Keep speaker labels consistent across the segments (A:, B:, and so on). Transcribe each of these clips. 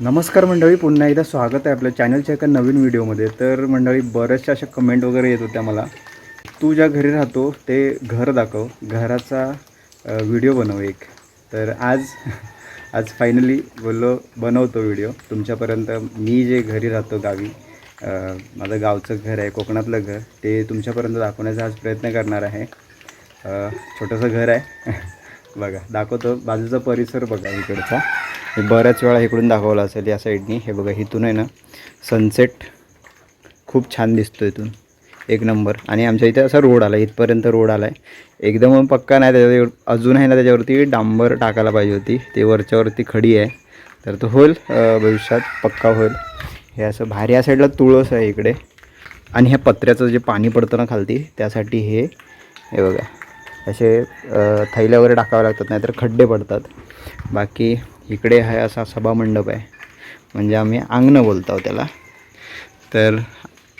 A: नमस्कार मंडळी पुन्हा एकदा स्वागत आहे आपल्या चॅनलच्या एका नवीन व्हिडिओमध्ये तर मंडळी बऱ्याचशा अशा कमेंट वगैरे येत होत्या मला. तू ज्या घरी राहतो ते घर दाखव. घराचा व्हिडिओ बनव एक. तर आज आज फायनली बोललो बनवतो व्हिडिओ तुमच्यापर्यंत मी जे घरी राहतो गावी माझं गावचं घर आहे कोकणातलं घर ते तुमच्यापर्यंत दाखवण्याचा आज प्रयत्न करणार आहे. छोटंसं घर आहे. बघा दाखवतो. बाजूचा परिसर बघा इकडचा. बऱ्याच वेळा इकडून दाखवला असेल या साईडनी हे बघा इथून आहे ना सनसेट खूप छान दिसतो इथून. एक नंबर आणि आमच्या इथे असा रोड आला इथपर्यंत रोड आला आहे एकदम पक्का नाही त्याच्यावर अजून आहे ना त्याच्यावरती डांबर टाकायला पाहिजे होती. ते वरच्यावरती खडी आहे. तर तो होईल भविष्यात पक्का होईल. हे असं बाहेर या साईडला तुळस आहे इकडे. आणि ह्या पत्र्याचं जे पाणी पडतं ना खालती त्यासाठी हे हे बघा. असे थैल्या वगैरे टाकावे लागतात नाहीतर खड्डे पडतात. बाकी इकडे आहे असा सभामंडप आहे. म्हणजे आम्ही अंगणं बोलतो आहोत त्याला. तर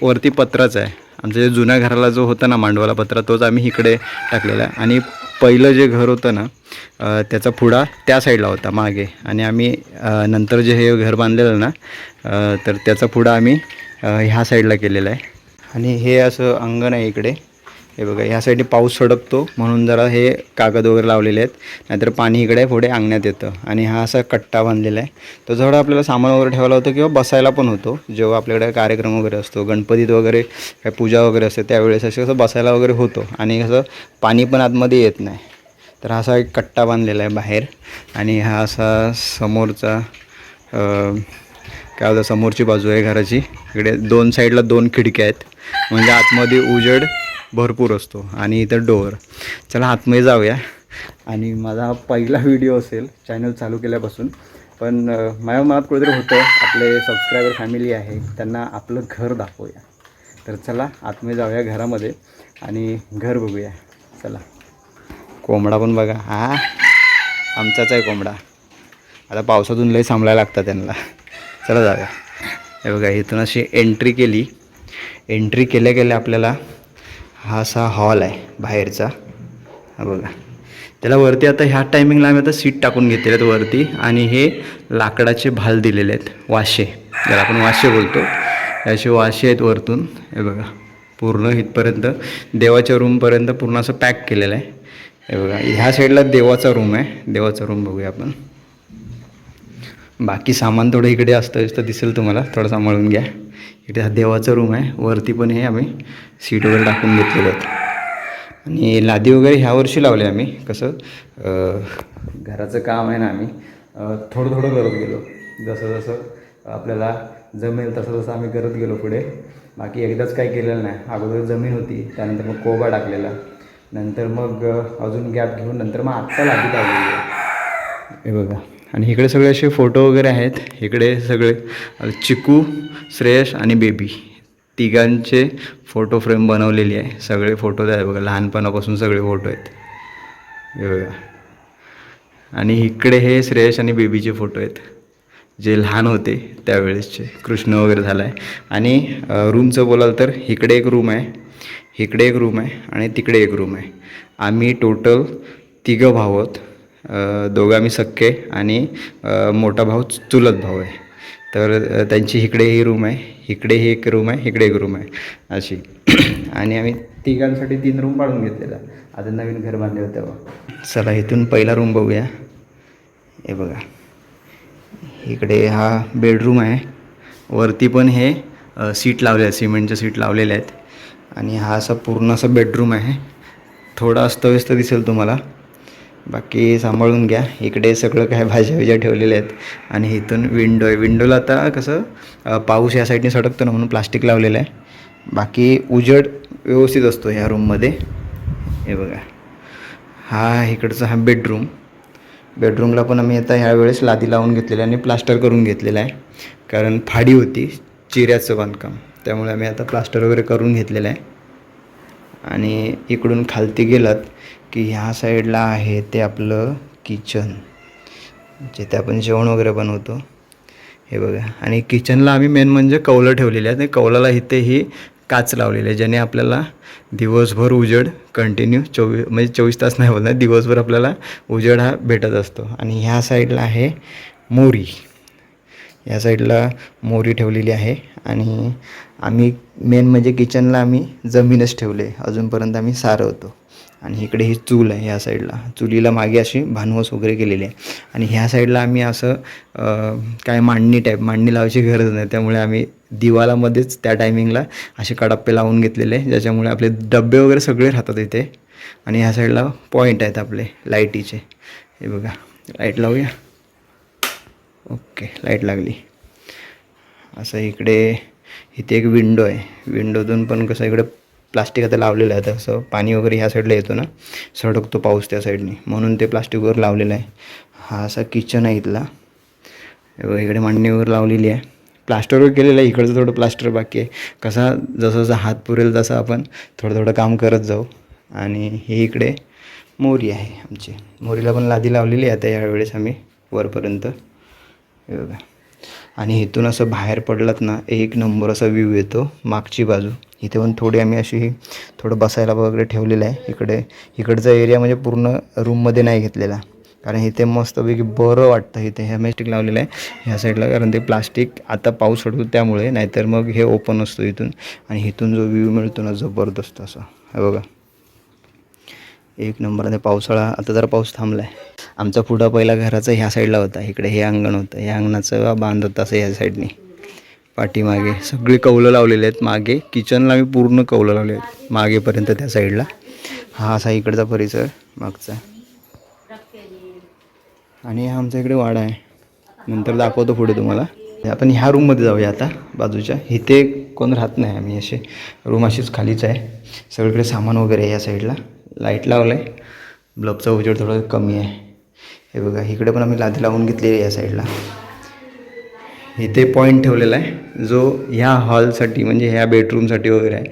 A: वरती पत्राच आहे. आमचं जे जुन्या घराला जो होता ना मांडवाला पत्रा तोच आम्ही इकडे टाकलेला आहे. आणि पहिलं जे घर होतं ना त्याचा पुढा त्या साईडला होता मागे. आणि आम्ही नंतर जे हे घर बांधलेलं ना तर त्याचा पुढा आम्ही ह्या साईडला केलेला आहे. आणि हे असं अंगण आहे इकडे. हे बघा ह्या साईडने पाऊस सडकतो म्हणून जरा हे कागद वगैरे लावलेले आहेत. नाहीतर पाणी इकडे पुढे अंगण्यात येतं. आणि हा असा कट्टा बांधलेला आहे. तो जवळ आपल्याला सामान वगैरे ठेवायला होतं किंवा बसायला पण होतो. जेव्हा आपल्याकडे कार्यक्रम वगैरे असतो गणपतीत वगैरे काय पूजा वगैरे असते त्यावेळेस असं कसं बसायला वगैरे होतो. आणि कसं पाणी पण आतमध्ये येत नाही. तर हा असा एक कट्टा बांधलेला आहे बाहेर. आणि हा असा समोरचा काय होतं समोरची बाजू आहे घराची. इकडे दोन साईडला दोन खिडक्या आहेत. म्हणजे आतमध्ये उजेड भरपूर असतो आणि इथं डोअर. चला आतमध्ये जाऊया. आणि माझा पहिला व्हिडिओ असेल चॅनल चालू केल्यापासून. पण माझ्या मनात कुठेतरी होतं आपले सबस्क्रायबर फॅमिली आहे त्यांना आपलं घर दाखवूया. तर चला आतमध्ये जाऊया घरामध्ये आणि घर बघूया. चला. कोंबडा पण बघा. हा आमचाच आहे कोंबडा. आता पावसातून लई सांभाळायला लागतं त्यांना. चला जाऊया. हे बघा इथून अशी एंट्री केली. एंट्री केल्या केल्या आपल्याला हा असा हॉल आहे बाहेरचा. हा बघा. त्याला वरती आता ह्या टायमिंगला आम्ही आता सीट टाकून घेतलेले आहेत वरती आणि हे लाकडाचे भाल दिलेले आहेत वाशे. ज्याला आपण वाशे बोलतो. असे वाशे आहेत वरतून. हे बघा. पूर्ण इथपर्यंत देवाच्या रूमपर्यंत पूर्ण असं पॅक केलेलं आहे. हे बघा. ह्या साईडला देवाचा रूम आहे. देवाचा रूम बघूया आपण. बाकी सामान थोडं इकडे असतं असतं दिसेल तुम्हाला. थोडं सांभाळून घ्या. इकडे हा देवाचा रूम आहे. वरती पण हे आम्ही सीट वगैरे टाकून घेतलेले आहेत. आणि लादी वगैरे ह्या वर्षी लावले आम्ही. कसं घराचं काम आहे ना आम्ही थोडं थोडं करत गेलो. जसं जसं आपल्याला जमेल तसं तसं आम्ही करत गेलो पुढे. बाकी एकदाच काही केलेलं नाही. अगोदर जमीन होती त्यानंतर मग कोबा टाकलेला. नंतर मग अजून गॅप घेऊन नंतर मग आत्ता लादी लावलेली आहे. हे बघा. आणि इकडे सगळे असे फोटो वगैरे आहेत. इकडे सगळे चिकू श्रेयश आणि बेबी. तिघांचे फोटो फ्रेम बनवलेली आहे. सगळे फोटो आहेत बघा लहानपणापासून सगळे फोटो आहेत. हे बघा. आणि इकडे हे श्रेयश आणि बेबीचे फोटो आहेत. जे लहान होते त्यावेळेसचे. कृष्ण वगैरे झाला आहे आणि रूमचं बोलाल तर इकडे एक रूम आहे. इकडे एक रूम आहे आणि तिकडे एक रूम आहे. आम्ही टोटल तिघं भाऊ आहोत. दोघं आम्ही सक्के आणि मोठा भाऊ चुलत भाऊ आहे. तर त्यांची इकडे ही रूम आहे इकडे ही एक रूम आहे इकडे एक रूम आहे अशी. आणि आम्ही तिघांसाठी तीन रूम पाडून घेतलेला. आता नवीन घर बांधले होते तेव्हा चला इथून पहिला रूम बघूया. हे बघा. इकडे हा बेडरूम आहे. वरती पण हे सीट लावले आहेत सिमेंटच्या सीट लावलेले आहेत. आणि हा असा पूर्ण असा बेडरूम आहे. थोडा अस्तव्यस्त दिसेल तुम्हाला. बाकी सांभाळून घ्या. इकडे सगळं काय भाज्या विज्या ठेवलेल्या आहेत. आणि इथून विंडो आहे. विंडोला आता कसं पाऊस या साईडने सडकतो ना म्हणून प्लास्टिक लावलेलं आहे. बाकी उजड व्यवस्थित असतो ह्या रूममध्ये हे बघा. हा इकडचा हा बेडरूम बेडरूमला पण आम्ही आता ह्यावेळेस लादी लावून घेतलेली आहे आणि प्लास्टर करून घेतलेलं आहे. कारण फाडी होती चिऱ्याचं बांधकाम. त्यामुळे आम्ही आता प्लास्टर वगैरे करून घेतलेलं आहे. आणि इकडून खालती गेलात. की ह्या साईडला आहे ते आपलं किचन जिथे आपण जेवण वगैरे बनवतो. हे बघा. आणि किचनला आम्ही मेन म्हणजे कौलं ठेवलेली आहे आणि कौलाला इथे ही काच लावलेली आहे ज्याने आपल्याला दिवसभर उजेड कंटिन्यू चोवीस म्हणजे चोवीस तास नाही बोलणार दिवसभर आपल्याला उजेड हा भेटत असतो. आणि ह्या साईडला आहे मोरी. या साईडला मोरी ठेवलेली आहे. आणि आम्ही मेन म्हणजे किचनला आम्ही जमीनच ठेवले अजूनपर्यंत आम्ही सारवतो. आणि इकडे ही चूल आहे ह्या साईडला. चुलीला मागे अशी भानवस वगैरे केलेली आहे. आणि ह्या साईडला आम्ही असं काय मांडणी टाईप मांडणी लावायची गरज नाही. त्यामुळे आम्ही दिवालामध्येच त्या टायमिंगला असे कडाप्पे लावून घेतलेले ज्याच्यामुळे आपले डबे वगैरे सगळे राहतात इथे. आणि ह्या साईडला पॉईंट आहेत आपले लाईटीचे. हे बघा लाइट लावूया. ओके लाइट लागली. असं इकडे इथे एक विंडो आहे. विंडोतून पण कसं इकडे प्लास्टिक आता लावलेलं आहे तसं पाणी वगैरे ह्या साईडला येतो ना. सडकतो पाऊस त्या साईडने म्हणून ते प्लास्टिक वगैरे लावलेलं आहे. हा असा किचन आहे इथला. इकडे मांडणी वगैरे लावलेली आहे. प्लास्टर वगैरे केलेलं आहे. इकडचं थोडं प्लास्टर बाकी आहे. कसा जसं जसं हात पुरेल तसं आपण थोडं थोडं काम करत जाऊ. आणि हे इकडे मोरी आहे आमची. मोरीला पण लादी लावलेली आहे आता यावेळेस आम्ही वरपर्यंत. आणि इथून असं बाहेर पडलात ना एक नंबर असा व्ह्यू येतो मागची बाजू. इथे पण थोडी आम्ही अशी थोडं बसायला वगैरे ठेवलेलं आहे. इकडे इकडचा एरिया म्हणजे पूर्ण रूममध्ये नाही घेतलेला. कारण इथे मस्तपैकी बरं वाटतं इथे. हे मेस्टिक लावलेलं आहे. ह्या साईडला कारण ते प्लास्टिक आता पाऊस पडतो त्यामुळे नाहीतर मग हे ओपन असतो इथून. आणि इथून जो व्ह्यू मिळतो ना जबरदस्त असा. हे बघा. एक नंबर आणि पावसाळा आता जरा पाऊस थांबला आहे आमचा पुढं पहिला घराचा ह्या साईडला होता. इकडे हे अंगण होतं. ह्या अंगणाचं बांध होतं असं ह्या साईडनी पाठीमागे. सगळी कौलं लावलेली आहेत. मागे किचनला मी पूर्ण कौलं लावले आहेत. मागेपर्यंत त्या साईडला. हा असा इकडचा परिसर मागचा. आणि हा आमच्या इकडे वाडा आहे. नंतर दाखवतो पुढे तुम्हाला. आपण ह्या रूममध्ये जाऊया आता बाजूच्या. इथे कोण राहत नाही आम्ही असे. रूम अशीच खालीच आहे. सगळीकडे सामान वगैरे आहे या साईडला. लाइट लावलं आहे ब्लबचा उजेड थोडं कमी आहे. हे बघा इकडे पण आम्ही लादी लावून घेतलेली आहे या साईडला. इथे पॉईंट ठेवलेला आहे. जो ह्या हॉलसाठी म्हणजे ह्या बेडरूमसाठी वगैरे आहे.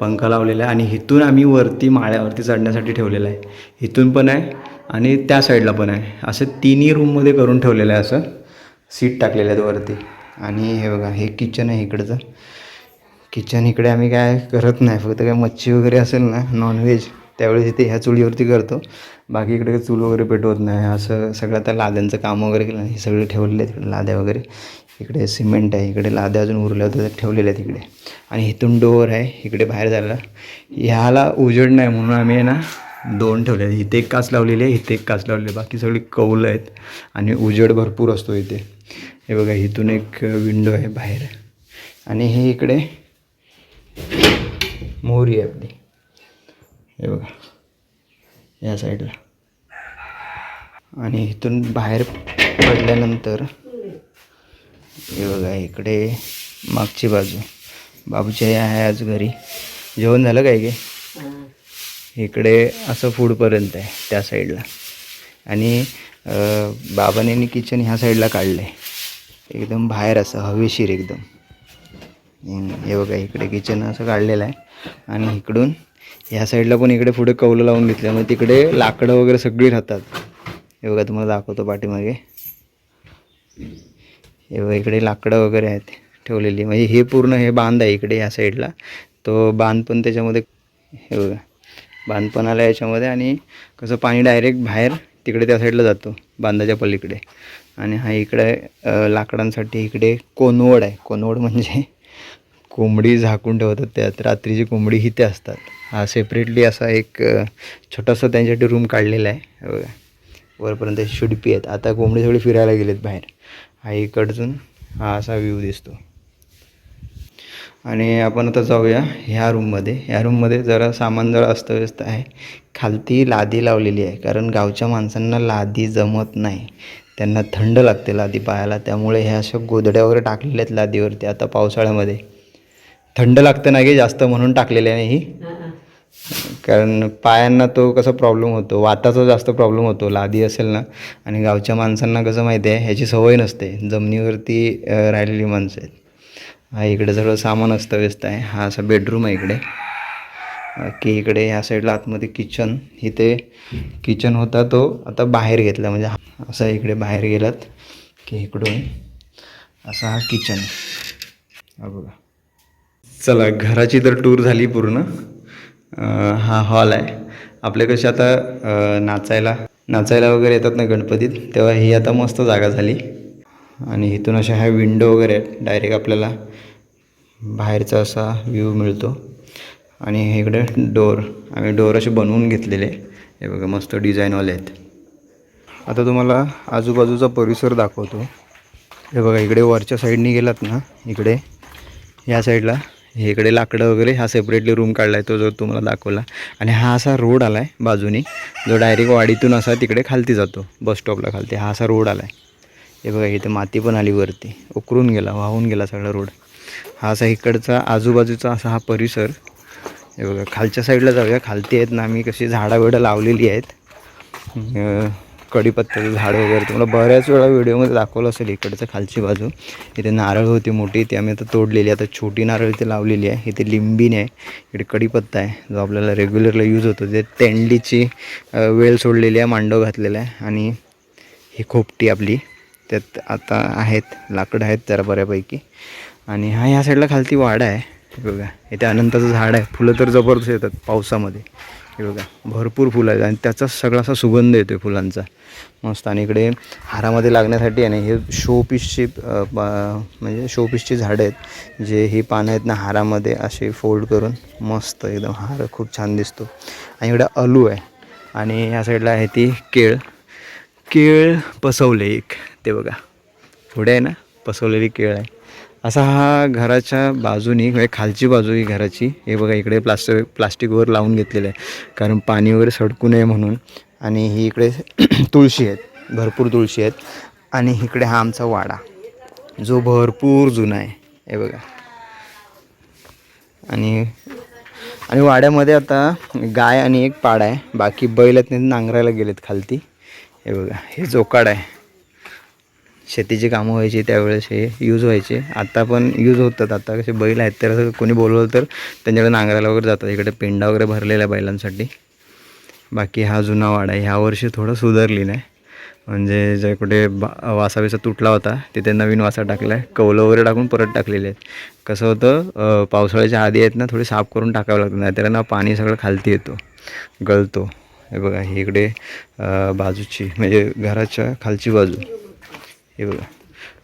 A: पंखा लावलेला आहे आणि इथून आम्ही वरती माळ्यावरती चढण्यासाठी ठेवलेला आहे. इथून पण आहे आणि त्या साईडला पण आहे. असं तिन्ही रूममध्ये करून ठेवलेलं आहे असं. सीट टाकलेलं आहेत वरती. आणि हे बघा हे किचन आहे इकडचं. किचन इकडे आम्ही काय करत नाही. फक्त काय मच्छी वगैरे असेल ना नॉनव्हेज त्यावेळेस इथे ह्या चुलीवरती करतो. बाकी इकडे चूल वगैरे पेटवत नाही. असं सगळं आता लाद्यांचं काम वगैरे केलं हे सगळे ठेवलेले आहेत इकडे लाद्या वगैरे. इकडे सिमेंट आहे इकडे लाद्या अजून उरल्या होत्या त्या ठेवलेल्या आहेत इकडे. आणि इथून डोअर आहे इकडे बाहेर जायला ह्याला उजेड नाही म्हणून आम्ही आहे ना दोन ठेवले आहेत. इथे एक काच लावलेली आहे इथे एक काच लावलेली आहे. बाकी सगळी कौलं आहेत आणि उजेड भरपूर असतो इथे. हे बघा इथून एक विंडो आहे बाहेर. आणि हे इकडे मोहरी आहे आपली. हे बघा. या साईडला आणि इथून बाहेर पडल्यानंतर हे बघा इकडे मागची बाजू. बाबूच्या आहे आज घरी. जेवण झालं काय की इकडे असं फूडपर्यंत आहे त्या साईडला आणि बाबाने किचन ह्या साईडला काढलं आहे एकदम बाहेर असं हवेशीर एकदम. हे बघा इकडे किचन असं काढलेलं आहे. आणि इकडून ह्या साईडला पण इकडे पुढे कौलं लावून घेतलं मग तिकडे लाकडं वगैरे सगळी राहतात. हे बघा तुम्हाला दाखवतो पाठीमागे. हे बघा इकडे लाकडं वगैरे आहेत ठेवलेली. म्हणजे हे पूर्ण हे बांध आहे इकडे ह्या साईडला. तो बांध पण त्याच्यामध्ये हे बघा बांध पण आला याच्यामध्ये आणि कसं पाणी डायरेक्ट बाहेर तिकडे त्या साईडला जातो बांधाच्या पलीकडे. आणि हा इकडे लाकडांसाठी इकडे कोनवड आहे. कोनवड म्हणजे कोंबडी झाकून ठेवतात त्यात. रात्रीची कोंबडी इथे असतात. हा सेपरेटली असा एक छोटासा त्यांच्यासाठी रूम काढलेला आहे. वरपर्यंत शुडपी आहेत. आता कोंबडी सगळी फिरायला गेलेत बाहेर. हा इकडून हा असा व्ह्यू दिसतो. आणि आपण आता जाऊया ह्या रूममध्ये ह्या रूममध्ये जरा सामान जरा अस्तव्यस्त आहे. खालती लादी लावलेली आहे. कारण गावच्या माणसांना लादी जमत नाही. त्यांना थंड लागते लादी पायाला त्यामुळे ह्या अशा गोदड्यावर वगैरे टाकलेल्या आहेत लादीवरती आता पावसाळ्यामध्ये. थंड लागतं नाही जास्त म्हणून टाकलेले आहे ही. कारण पायांना तो कसा प्रॉब्लेम होतो वाताचा जास्त प्रॉब्लेम होतो लादी असेल ना. आणि गावच्या माणसांना कसं माहिती आहे ह्याची सवय नसते. जमिनीवरती राहिलेली माणसं आहेत. हा इकडे सगळं सामान असतं व्यस्त आहे. हा असा बेडरूम आहे इकडे. की इकडे ह्या साईडला आतमध्ये किचन इथे किचन होता तो आता बाहेर घेतला. म्हणजे असा इकडे बाहेर गेलात. की इकडून असा हा किचन हा बघा. चला घराची तर टूर झाली पूर्ण. हा हॉल आहे. आपले कसे आता नाचायला नाचायला वगैरे येतात ना गणपतीत तेव्हा ही आता मस्त जागा झाली. आणि इथून अशा ह्या विंडो वगैरे आहेत डायरेक्ट आपल्याला बाहेरचा असा व्ह्यू मिळतो. आणि हे इकडे डोर आम्ही डोर असे बनवून घेतलेले. हे बघा मस्त डिझाईनवाले आहेत. आता तुम्हाला आजूबाजूचा परिसर दाखवतो. हे बघा इकडे वरच्या साईडनी गेलात ना इकडे. या साईडला हे इकडे लाकडं वगैरे हा सेपरेटली रूम काढला आहे तो जो तुम्हाला दाखवला. आणि हा असा रोड आला आहे बाजूनी. जो डायरेक्ट वाडीतून असा तिकडे खालती जातो बस स्टॉपला खालती. हा असा रोड आला आहे हे बघा इथे माती पण आली वरती. उकरून गेला वाहून गेला सगळा रोड हा असा इकडचा आजूबाजूचा असा हा परिसर. हे बघा खालच्या साईडला जाऊया. खालती आहेत ना आम्ही कशी झाडं बिडं लावलेली आहेत. कडीपत्त्याचं कढीपत्त्याचं झाड वगैरे तुम्हाला बऱ्याच वेळा व्हिडिओमध्ये दाखवलं असेल इकडचं खालची बाजू. इथे नारळ होती मोठी ती आम्ही आता तोडलेली आता छोटी नारळ इथे लावलेली आहे. इथे लिंबीने आहे इकडे कढीपत्ता आहे जो आपल्याला रेग्युलरला यूज होतो. ते तेंडलीची वेळ सोडलेली आहे मांडव घातलेला आहे. आणि ही खोपटी आपली त्यात आता आहेत लाकडं आहेत जरा बऱ्यापैकी. आणि हा ह्या साईडला खालती वाडा आहे. बघा इथे अनंताचं झाड आहे. फुलं तर जबरदस्त येतात पावसामध्ये. हे बघा भरपूर फुलं आहेत आणि त्याचा सगळा असा सुगंध येतो आहे फुलांचा. मस्त. आणि इकडे हारामध्ये लागण्यासाठी आहे ना हे शोपीसची बा- म्हणजे शोपीसची झाडं आहेत जे ही पानं आहेत ना हारामध्ये असे फोल्ड करून मस्त एकदम हार खूप छान दिसतो. आणि इकडे अलू आहे आणि ह्या साईडला आहे ती केळ. केळ पसवले एक ते बघा. पुढे आहे ना पसवलेली केळ आहे. असा हा घराच्या बाजूनी म्हणजे खालची बाजू ही घराची हे बघा इकडे प्लास्टर प्लास्टिकवर लावून घेतलेलं आहे. कारण पाणी वगैरे सडकू नये म्हणून. आणि ही इकडे तुळशी आहेत भरपूर तुळशी आहेत. आणि इकडे हा आमचा वाडा जो भरपूर जुना आहे. हे बघा. आणि आणि वाड्यामध्ये आता गाय आणि एक पाडा आहे. बाकी बैल आहेत नाही नांगरायला गेलेत खालती. हे बघा हे जोकाड आहे. शेतीची कामं व्हायची त्यावेळेस हे यूज व्हायचे. आता पण यूज होतात. आता कसे बैल आहेत तर असं कोणी बोलवलं तर त्यांच्याकडे नांगराला वगैरे जातात. इकडे पेंडा वगैरे भरलेला आहे बैलांसाठी. बाकी हा जुना वाडा आहे. ह्या वर्षी थोडं सुधारली नाही म्हणजे जे कुठे बा वासा बिसा तुटला होता तिथे नवीन वासा टाकला आहे. कौलं वगैरे टाकून परत टाकलेले आहेत. कसं होतं पावसाळ्याच्या आधी आहेत ना थोडी साफ करून टाकावं लागतं. नाही ना पाणी सगळं खालती येतो. गळतो. हे बघा हे इकडे बाजूची म्हणजे घराच्या खालची बाजू. हे बघा.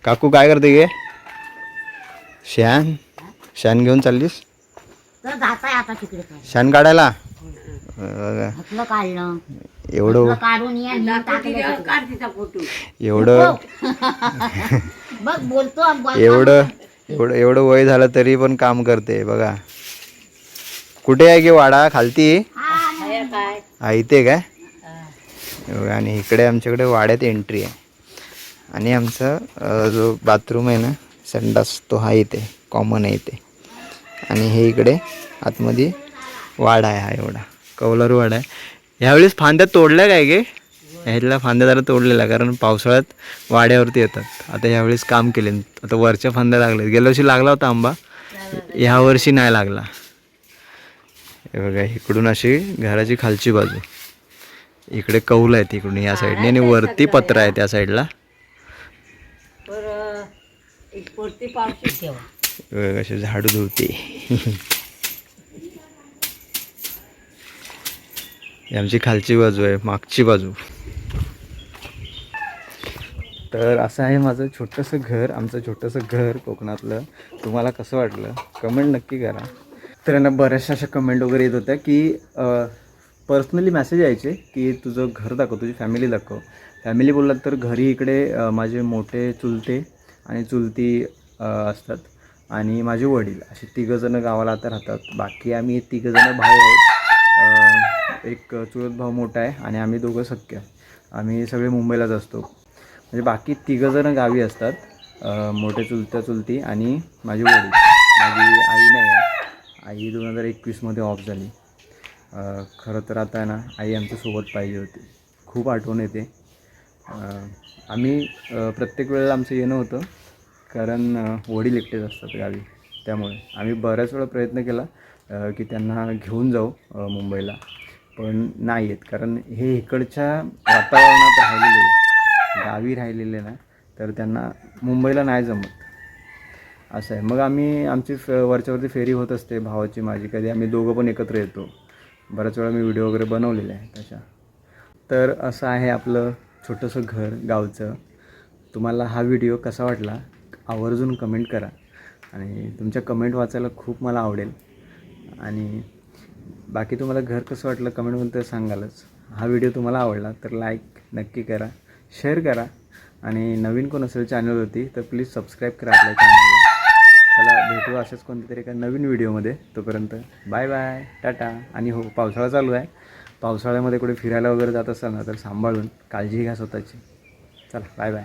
A: काकू काय करते गे? शान शान घेऊन चाललीस?
B: तर जाताय आता तिकडे काय
A: शान काढायला? बघा.
B: म्हटलं काढलं?
A: एवढं
B: काढून.
A: एवढं
B: बघ. बोलतो बोलता.
A: एवढं एवढं एवढं वय झालं तरी पण काम करते बघा. कुठे आहे की वाडा? खालती? हा इथे काय? हे आणि इकडे आमच्याकडे वाड्यात एंट्री आहे. आणि आमचा जो बाथरूम आहे ना संडास तो हा इथे कॉमन आहे इथे. आणि हे इकडे आतमध्ये वाडा आहे हा एवढा. कौलर वाडा आहे. ह्यावेळेस फांद्या तोडल्या काय गे? ह्यातला फांद्या जरा तोडलेल्या कारण पावसाळ्यात वाड्यावरती येतात. आता ह्यावेळेस काम केले. आता वरच्या फांद्या लागल्या गेल्या वर्षी लागला होता आंबा. ह्या वर्षी नाही लागला. हे बघा इकडून अशी घराची खालची बाजू. इकडे कौल आहे तिकडून या साईडने आणि वरती पत्र आहे त्या साईडला. बघा कशी झाडू धुवते आमची खालची बाजू आहे मागची बाजू. तर असं आहे माझं छोटंसं घर आमचं छोटंसं घर कोकणातलं. तुम्हाला कसं वाटलं? कमेंट नक्की करा. तर यांना बऱ्याचशा अशा कमेंट वगैरे येत होत्या की पर्सनली मेसेज यायचे की तुझं घर दाखव तुझी फॅमिली दाखव. फॅमिली बोललात तर घरी इकडे माझे मोठे चुलते आणि चुलती असतात. आणि माझे वडील असे तिघंजणं गावाला आता राहतात. बाकी आम्ही तिघंजणं भाऊ आहोत. एक चुलत भाऊ मोठा आहे आणि आम्ही दोघं सख्य. आम्ही सगळे मुंबईलाच असतो. म्हणजे बाकी तिघंजणं गावी असतात. मोठे चुलत्या चुलती आणि माझे वडील. माझी आई नाही आहे. आई दोन हजार एकवीसमध्ये ऑफ झाली. खरं तर आता आहे ना आई आमच्यासोबत पाहिजे होती. खूप आठवण येते. आम्ही प्रत्येक वेळेला आमचं येणं होतं कारण वडील एकटेच असतात गावी. त्यामुळे आम्ही बऱ्याच वेळा प्रयत्न केला की त्यांना घेऊन जाऊ मुंबईला. पण नाही येत कारण हे इकडच्या वातावरणात राहिलेले गावी राहिलेले ना तर त्यांना मुंबईला नाही जमत. असं आहे. मग आम्ही आमची फ वरच्यावरती फेरी होत असते भावाची माझी कधी आम्ही दोघं पण एकत्र येतो. बऱ्याच वेळा मी व्हिडिओ वगैरे बनवलेले आहे तशा. तर असं आहे आपलं छोटंसं घर गावचं. तुम्हाला हा व्हिडिओ कसा वाटला आवर्जून कमेंट करा. आणि तुमच्या कमेंट वाचायला खूप मला आवडेल. आणि बाकी तुम्हाला घर कसं वाटलं कमेंटमध्ये तर सांगालच. हा व्हिडिओ तुम्हाला आवडला तर लाईक नक्की करा शेअर करा. आणि नवीन कोण असेल चॅनलवरती तर प्लीज सबस्क्राईब करा आपल्या चॅनलला. चला भेटू अशाच कोणत्या तरी एका नवीन व्हिडिओमध्ये. तोपर्यंत बाय बाय टाटा. आणि हो पावसाळा चालू आहे. पावसाळ्यामध्ये कुठे फिरायला वगैरे जात असाल ना तर सांभाळून काळजी घ्या स्वतःची. चला बाय बाय